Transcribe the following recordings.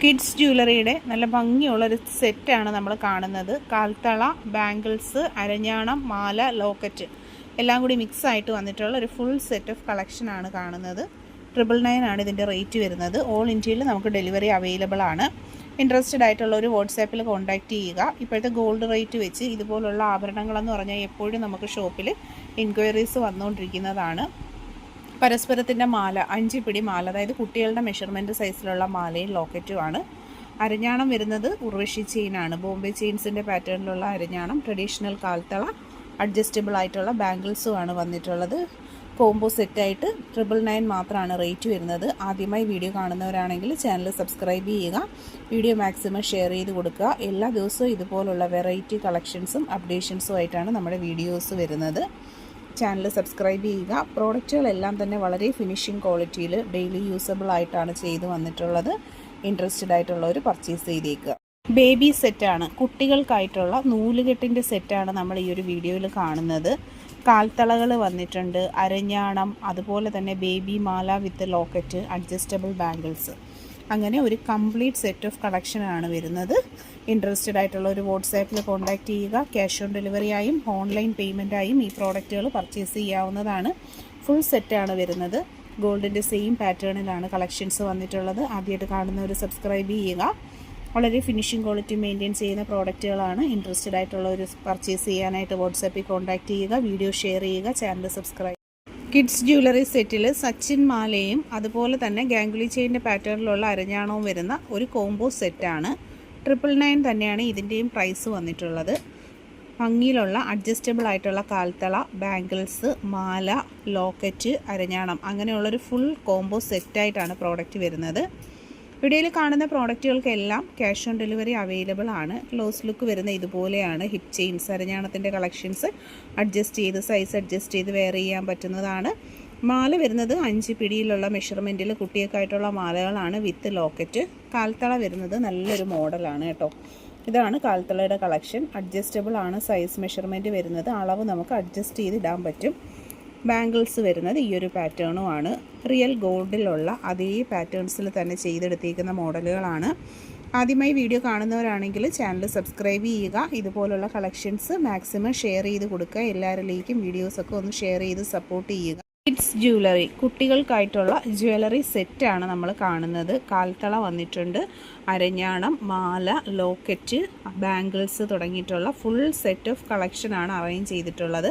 Kids ജ്വല്ലറിയുടെ നല്ല ഭംഗിയുള്ളൊരു സെറ്റാണ് നമ്മൾ കാണുന്നത്. കാൽത്തള ബാംഗിൾസ് അരഞ്ഞാണം മാല ലോക്കറ്റ് എല്ലാം കൂടി മിക്സ് ആയിട്ട് വന്നിട്ടുള്ള ഒരു ഫുൾ സെറ്റ് ഓഫ് കളക്ഷനാണ് കാണുന്നത്. ട്രിപ്പിൾ നയൻ ആണ് ഇതിന്റെ റേറ്റ് വരുന്നത്. ഓൾ ഇന്ത്യയിൽ നമുക്ക് ഡെലിവറി അവൈലബിൾ ആണ്. ഇൻട്രസ്റ്റഡ് ആയിട്ടുള്ള ഒരു വാട്സാപ്പിൽ കോൺടാക്റ്റ് ചെയ്യുക. ഇപ്പോഴത്തെ ഗോൾഡ് റേറ്റ് വെച്ച് ഇതുപോലുള്ള ആഭരണങ്ങളെന്ന് പറഞ്ഞാൽ എപ്പോഴും നമുക്ക് ഷോപ്പിൽ എൻക്വയറീസ് വന്നുകൊണ്ടിരിക്കുന്നതാണ്. പരസ്പരത്തിന്റെ മാല അഞ്ച് പിടി മാല അതായത് കുട്ടികളുടെ മെഷർമെന്റ് സൈസിലുള്ള മാലയും ലോക്കറ്റുമാണ് അരഞ്ഞാണം വരുന്നത് ഉർവശി ചെയിനാണ് ബോംബെ ചെയിൻസിന്റെ പാറ്റേണിലുള്ള അരഞ്ഞാണം ട്രഡീഷണൽ കാൽത്തള അഡ്ജസ്റ്റബിൾ ആയിട്ടുള്ള ബാംഗിൾസുമാണ് വന്നിട്ടുള്ളത്. കോംബോ സെറ്റായിട്ട് ട്രിപ്പിൾ നയൻ മാത്രമാണ് റേറ്റ് വരുന്നത്. ആദ്യമായി വീഡിയോ കാണുന്നവരാണെങ്കിൽ ചാനൽ സബ്സ്ക്രൈബ് ചെയ്യുക വീഡിയോ മാക്സിമം ഷെയർ ചെയ്ത് കൊടുക്കുക. എല്ലാ ദിവസവും ഇതുപോലുള്ള വെറൈറ്റി കളക്ഷൻസും അപ്ഡേഷൻസും ആയിട്ടാണ് നമ്മുടെ വീഡിയോസ് വരുന്നത്. ചാനൽ സബ്സ്ക്രൈബ് ചെയ്യുക. പ്രോഡക്റ്റുകളെല്ലാം തന്നെ വളരെ ഫിനിഷിംഗ് ക്വാളിറ്റിയിൽ ഡെയിലി യൂസബിൾ ആയിട്ടാണ് ചെയ്തു വന്നിട്ടുള്ളത്. ഇൻട്രസ്റ്റഡ് ആയിട്ടുള്ളവർ പർച്ചേസ് ചെയ്തേക്കുക. ബേബി സെറ്റാണ് കുട്ടികൾക്കായിട്ടുള്ള നൂലുകെട്ടിന്റെ സെറ്റാണ് നമ്മൾ ഈ ഒരു വീഡിയോയിൽ കാണുന്നത്. കാൽത്തളകൾ വന്നിട്ടുണ്ട് അരഞ്ഞാണം അതുപോലെ തന്നെ ബേബി മാല വിത്ത് ലോക്കറ്റ് അഡ്ജസ്റ്റബിൾ ബാംഗിൾസ് അങ്ങനെ ഒരു കംപ്ലീറ്റ് സെറ്റ് ഓഫ് കളക്ഷനാണ് വരുന്നത്. ഇൻട്രസ്റ്റഡ് ആയിട്ടുള്ള ഒരു വാട്സാപ്പിൽ കോൺടാക്റ്റ് ചെയ്യുക. ക്യാഷ് ഓൺ ഡെലിവറിയായും ഓൺലൈൻ പേയ്മെന്റായും ഈ പ്രോഡക്റ്റുകൾ പർച്ചേസ് ചെയ്യാവുന്നതാണ്. ഫുൾ സെറ്റാണ് വരുന്നത്. ഗോൾഡിന്റെ സെയിം പാറ്റേണിലാണ് കളക്ഷൻസ് വന്നിട്ടുള്ളത്. ആദ്യമായിട്ട് കാണുന്നവർ സബ്സ്ക്രൈബ് ചെയ്യുക. വളരെ ഫിനിഷിംഗ് ക്വാളിറ്റി മെയിന്റെയിൻ ചെയ്യുന്ന പ്രോഡക്റ്റുകളാണ് ഇൻട്രസ്റ്റഡ് ആയിട്ടുള്ളവർ പർച്ചേസ് ചെയ്യാനായിട്ട് വാട്സാപ്പിൽ കോൺടാക്റ്റ് ചെയ്യുക. വീഡിയോ ഷെയർ ചെയ്യുക. ചാനൽ സബ്സ്ക്രൈബ് കിഡ്സ് ജ്വല്ലറി സെറ്റിൽ സച്ചിൻ മാലയും അതുപോലെ തന്നെ ഗാംഗുലി ചെയിന്റെ പാറ്റേണിലുള്ള അരഞ്ഞാണവും വരുന്ന ഒരു കോംബോ സെറ്റാണ്. ട്രിപ്പിൾ നയൻ തന്നെയാണ് ഇതിന്റെയും പ്രൈസ് വന്നിട്ടുള്ളത്. ഭംഗിയിലുള്ള അഡ്ജസ്റ്റബിൾ ആയിട്ടുള്ള കാൽത്തള ബാംഗിൾസ് മാല ലോക്കറ്റ് അരഞ്ഞാണം അങ്ങനെയുള്ളൊരു ഫുൾ കോംബോ സെറ്റായിട്ടാണ് പ്രോഡക്റ്റ് വരുന്നത്. വീഡിയോയിൽ കാണുന്ന പ്രോഡക്റ്റുകൾക്കെല്ലാം ക്യാഷ് ഓൺ ഡെലിവറി അവൈലബിൾ ആണ്. ക്ലോസ് ലുക്ക് വരുന്ന ഇതുപോലെയാണ്. ഹിപ് ചെയിൻസ് അരഞ്ഞാണത്തിന്റെ കളക്ഷൻസ് അഡ്ജസ്റ്റ് ചെയ്ത് സൈസ് അഡ്ജസ്റ്റ് ചെയ്ത് വെയർ ചെയ്യാൻ പറ്റുന്നതാണ്. മാല വരുന്നത് അഞ്ച് പിടിയിലുള്ള മെഷർമെന്റിൽ കുട്ടിയൊക്കെയായിട്ടുള്ള മാലകളാണ് വിത്ത് ലോക്കറ്റ് കാൽത്തള വരുന്നത് നല്ലൊരു മോഡലാണ് കേട്ടോ. ഇതാണ് കാൽത്തളയുടെ കളക്ഷൻ അഡ്ജസ്റ്റബിൾ ആണ് സൈസ് മെഷർമെന്റ് വരുന്നത്. അളവ് നമുക്ക് അഡ്ജസ്റ്റ് ചെയ്തിടാൻ പറ്റും. ബാംഗിൾസ് വരുന്നത് ഈ ഒരു പാറ്റേണും ആണ് റിയൽ ഗോൾഡിലുള്ള അതേ പാറ്റേൺസിൽ തന്നെ ചെയ്തെടുത്തിരിക്കുന്ന മോഡലുകളാണ്. ആദ്യമായി വീഡിയോ കാണുന്നവരാണെങ്കിൽ ചാനൽ സബ്സ്ക്രൈബ് ചെയ്യുക. ഇതുപോലുള്ള കളക്ഷൻസ് മാക്സിമം ഷെയർ ചെയ്ത് കൊടുക്കുക. എല്ലാവരിലേക്കും വീഡിയോസൊക്കെ ഒന്ന് ഷെയർ ചെയ്ത് സപ്പോർട്ട് ചെയ്യുക. കിഡ്സ് ജ്വല്ലറി കുട്ടികൾക്കായിട്ടുള്ള ജ്വല്ലറി സെറ്റാണ് നമ്മൾ കാണുന്നത്. കാൽത്തള വന്നിട്ടുണ്ട് അരഞ്ഞാണം മാല ലോക്കറ്റ് ബാംഗിൾസ് തുടങ്ങിയിട്ടുള്ള ഫുൾ സെറ്റ് ഓഫ് കളക്ഷനാണ് അറേഞ്ച് ചെയ്തിട്ടുള്ളത്.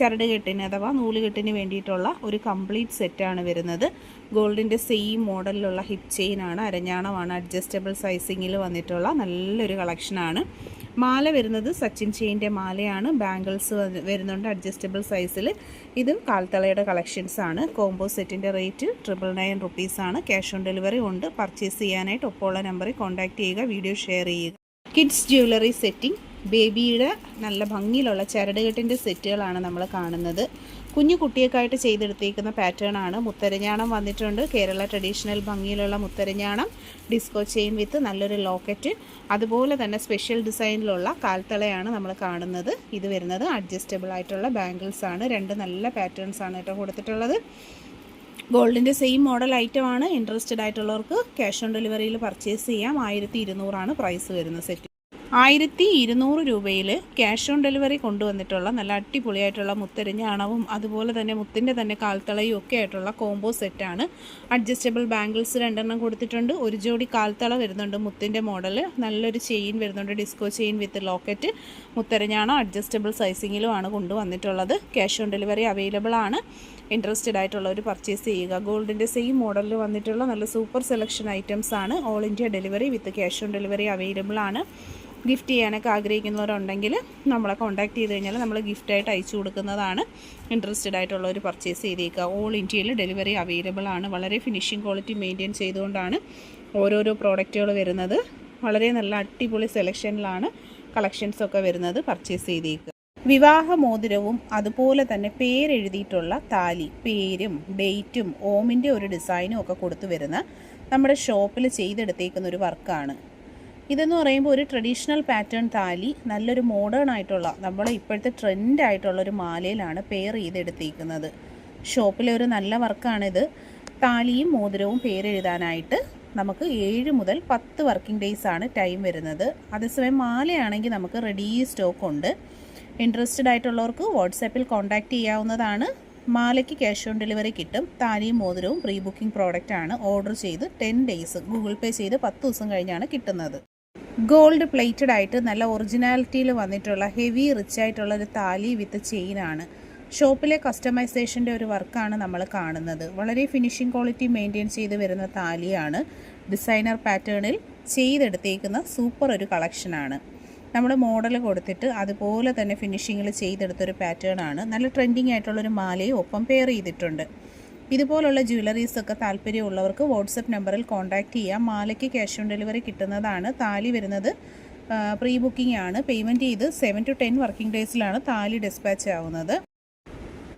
ചരട് കെട്ടിന് അഥവാ നൂൽ കെട്ടിന് വേണ്ടിയിട്ടുള്ള ഒരു കംപ്ലീറ്റ് സെറ്റാണ് വരുന്നത്. ഗോൾഡിന്റെ സെയിം മോഡലിലുള്ള ഹിപ് ചെയിൻ ആണ് അരഞ്ഞാണമാണ് അഡ്ജസ്റ്റബിൾ സൈസിങ്ങിൽ വന്നിട്ടുള്ള നല്ലൊരു കളക്ഷനാണ് മാല വരുന്നത് സച്ചിൻ ചെയിന്റെ മാലയാണ് ബാംഗിൾസ് വരുന്നുണ്ട് അഡ്ജസ്റ്റബിൾ സൈസിൽ ഇത് കാൽത്തളയുടെ കളക്ഷൻസ് ആണ്. കോംബോ സെറ്റിന്റെ റേറ്റ് ട്രിപ്പിൾ നയൻ റുപ്പീസാണ് ക്യാഷ് ഓൺ ഡെലിവറി ഉണ്ട്. പർച്ചേസ് ചെയ്യാനായിട്ട് ഒപ്പമുള്ള നമ്പറിൽ കോൺടാക്റ്റ് ചെയ്യുക വീഡിയോ ഷെയർ ചെയ്യുക. കിഡ്സ് ജ്വല്ലറി സെറ്റിംഗ് ബേബിയുടെ നല്ല ഭംഗിയിലുള്ള ചരടുകെട്ടിന്റെ സെറ്റുകളാണ് നമ്മൾ കാണുന്നത്. കുഞ്ഞു കുട്ടിയൊക്കെയായിട്ട് ചെയ്തെടുത്തേക്കുന്ന പാറ്റേൺ ആണ്. മുത്തരഞ്ഞാണം വന്നിട്ടുണ്ട്. കേരള ട്രഡീഷണൽ ഭംഗിയിലുള്ള മുത്തരഞ്ഞാണം. ഡിസ്കോ ചെയിൻ വിത്ത് നല്ലൊരു ലോക്കറ്റ് അതുപോലെ തന്നെ സ്പെഷ്യൽ ഡിസൈനിലുള്ള കാൽത്തളയാണ് നമ്മൾ കാണുന്നത്. ഇത് വരുന്നത് അഡ്ജസ്റ്റബിൾ ആയിട്ടുള്ള ബാംഗിൾസ് ആണ്. രണ്ട് നല്ല പാറ്റേൺസ് ആണ് കേട്ടോ കൊടുത്തിട്ടുള്ളത്. ഗോൾഡിന്റെ സെയിം മോഡൽ ഐറ്റമാണ് ഇൻട്രസ്റ്റഡ് ആയിട്ടുള്ളവർക്ക് ക്യാഷ് ഓൺ ഡെലിവറിയിൽ പർച്ചേസ് ചെയ്യാം. ആയിരത്തി ഇരുന്നൂറാണ് പ്രൈസ് വരുന്ന സെറ്റ് ആയിരത്തി ഇരുന്നൂറ് രൂപയിൽ ക്യാഷ് ഓൺ ഡെലിവറി കൊണ്ടുവന്നിട്ടുള്ള നല്ല അടിപൊളിയായിട്ടുള്ള മുത്തരിഞ്ഞ അണവും അതുപോലെ തന്നെ മുത്തിന്റെ തന്നെ കാൽത്തളയും ഒക്കെ ആയിട്ടുള്ള കോംബോ സെറ്റാണ് അഡ്ജസ്റ്റബിൾ ബാംഗിൾസ് രണ്ടെണ്ണം കൊടുത്തിട്ടുണ്ട്. ഒരു ജോഡി കാൽത്തള വരുന്നുണ്ട് മുത്തിന്റെ മോഡൽ നല്ലൊരു ചെയിൻ വരുന്നുണ്ട് ഡിസ്കോ ചെയിൻ വിത്ത് ലോക്കറ്റ് മുത്തരഞ്ഞാണ് അഡ്ജസ്റ്റബിൾ സൈസിങ്ങിലുമാണ് കൊണ്ടുവന്നിട്ടുള്ളത്. ക്യാഷ് ഓൺ ഡെലിവറി അവൈലബിൾ ആണ്. ഇൻട്രസ്റ്റഡ് ആയിട്ടുള്ളവർ പർച്ചേസ് ചെയ്യുക. ഗോൾഡിന്റെ സെയിം മോഡലിൽ വന്നിട്ടുള്ള നല്ല സൂപ്പർ സെലക്ഷൻ ഐറ്റംസ് ആണ്. All India delivery with cash on delivery available ആണ്. ഗിഫ്റ്റ് ചെയ്യാനൊക്കെ ആഗ്രഹിക്കുന്നവരുണ്ടെങ്കിൽ നമ്മളെ കോൺടാക്ട് ചെയ്ത് കഴിഞ്ഞാൽ നമ്മൾ ഗിഫ്റ്റായിട്ട് അയച്ചു കൊടുക്കുന്നതാണ് ഇൻട്രസ്റ്റഡ് ആയിട്ടുള്ളവർ പർച്ചേസ് ചെയ്തേക്കുക. ഓൾ ഇന്ത്യയിൽ ഡെലിവറി അവൈലബിൾ ആണ്. വളരെ ഫിനിഷിംഗ് ക്വാളിറ്റി മെയിന്റെയിൻ ചെയ്തുകൊണ്ടാണ് ഓരോരോ പ്രോഡക്റ്റുകൾ വരുന്നത്. വളരെ നല്ല അടിപൊളി സെലക്ഷനിലാണ് കളക്ഷൻസൊക്കെ വരുന്നത് പർച്ചേസ് ചെയ്തേക്കുക. വിവാഹ മോതിരവും അതുപോലെ തന്നെ പേരെഴുതിയിട്ടുള്ള താലി പേരും ഡേറ്റും ഓമിന്റെ ഒരു ഡിസൈനും ഒക്കെ കൊടുത്തു വരുന്ന നമ്മുടെ ഷോപ്പിൽ ചെയ്തെടുത്തേക്കുന്ന ഒരു വർക്കാണ് ഇതെന്ന് പറയുമ്പോൾ ഒരു ട്രഡീഷണൽ പാറ്റേൺ താലി നല്ലൊരു മോഡേൺ ആയിട്ടുള്ള നമ്മളെ ഇപ്പോഴത്തെ ട്രെൻഡ് ആയിട്ടുള്ള ഒരു മാലയിലാണ് പെയർ ചെയ്തെടുത്തിരിക്കുന്നത്. ഷോപ്പിലെ ഒരു നല്ല വർക്കാണിത് താലിയും മോതിരവും പേരെഴുതാനായിട്ട് നമുക്ക് ഏഴ് മുതൽ പത്ത് വർക്കിംഗ് ഡേയ്സ് ആണ് ടൈം വരുന്നത്. അതേസമയം മാലയാണെങ്കിൽ നമുക്ക് റെഡി സ്റ്റോക്ക് ഉണ്ട്. ഇൻട്രസ്റ്റഡ് ആയിട്ടുള്ളവർക്ക് വാട്സാപ്പിൽ കോൺടാക്റ്റ് ചെയ്യാവുന്നതാണ്. മാലയ്ക്ക് ക്യാഷ് ഓൺ ഡെലിവറി കിട്ടും. താലിയും മോതിരവും പ്രീ ബുക്കിംഗ് പ്രോഡക്റ്റ് ആണ്. ഓർഡർ ചെയ്ത് ടെൻ ഡേയ്സ് ഗൂഗിൾ പേ ചെയ്ത് പത്ത് ദിവസം കഴിഞ്ഞാണ് കിട്ടുന്നത്. ഗോൾഡ് പ്ലേറ്റഡ് ആയിട്ട് നല്ല ഒറിജിനാലിറ്റിയിൽ വന്നിട്ടുള്ള ഹെവി റിച്ച് ആയിട്ടുള്ള ഒരു താലി വിത്ത് ചെയിൻ ആണ്. ഷോപ്പിലെ കസ്റ്റമൈസേഷന്റെ ഒരു വർക്കാണ് നമ്മൾ കാണുന്നത്. വളരെ ഫിനിഷിംഗ് ക്വാളിറ്റി മെയിന്റെയിൻ ചെയ്ത് വരുന്ന താലിയാണ്. ഡിസൈനർ പാറ്റേണിൽ ചെയ്തെടുത്തേക്കുന്ന സൂപ്പർ ഒരു കളക്ഷനാണ് നമ്മൾ മോഡൽ കൊടുത്തിട്ട് അതുപോലെ തന്നെ ഫിനിഷിങ്ങിൽ ചെയ്തെടുത്തൊരു പാറ്റേൺ ആണ്. നല്ല ട്രെൻഡിങ് ആയിട്ടുള്ളൊരു മാലയും ഒപ്പം പെയർ ചെയ്തിട്ടുണ്ട്. ഇതുപോലുള്ള ജ്വല്ലറീസ് ഒക്കെ താല്പര്യമുള്ളവർക്ക് വാട്സപ്പ് നമ്പറിൽ കോൺടാക്റ്റ് ചെയ്യാം. മാലയ്ക്ക് ക്യാഷ് ഓൺ ഡെലിവറി കിട്ടുന്നതാണ്. താലി വരുന്നത് പ്രീ ബുക്കിംഗ് ആണ്. പേയ്മെന്റ് ചെയ്ത് സെവൻ ടു ടെൻ വർക്കിംഗ് ഡേയ്സിലാണ് താലി ഡിസ്പാച്ച് ആവുന്നത്.